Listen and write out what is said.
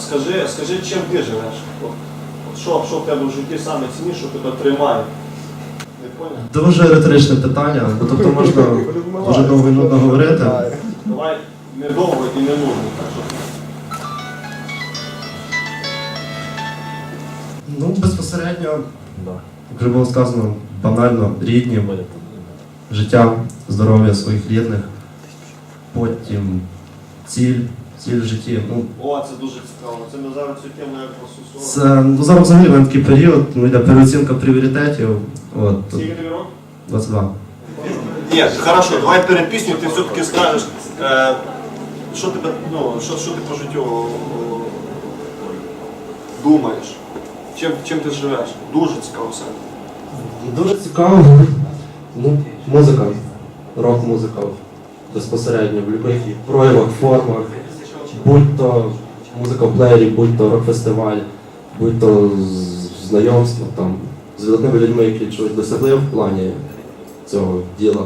скажи, скажи, чим ти живеш? От, от що, що в тебе в житті саме цінніше, що тебе тримає? Не поняв? Дуже риторичне питання, бо тобто можна дуже довго і нудно говорити. Давай недовго і не. Так що Ну, безпосередньо, як вже було сказано, банально рідні, життя, здоров'я своїх рідних, потім ціль, ціль в житті. Ну, О, це дуже цікаво. Це ми зараз цю тему як просусували. це ну, зараз взагалі мене такий період, ну, йде переоцінка пріоритетів. От, Скільки тобі років? 22. Ні, хорошо, давай перед пісню ти все-таки скажеш, е, що тебе, ну, що, що ти по життю о, думаєш? Чим, чим ти живеш? Дуже цікаво все. Дуже цікаво. Ну, музика, рок-музика безпосередньо в будь-яких проявах, формах, будь то музика в плеєрі, будь то рок-фестиваль, будь то знайомство там, з видатними людьми, які чогось досягли в плані цього діла.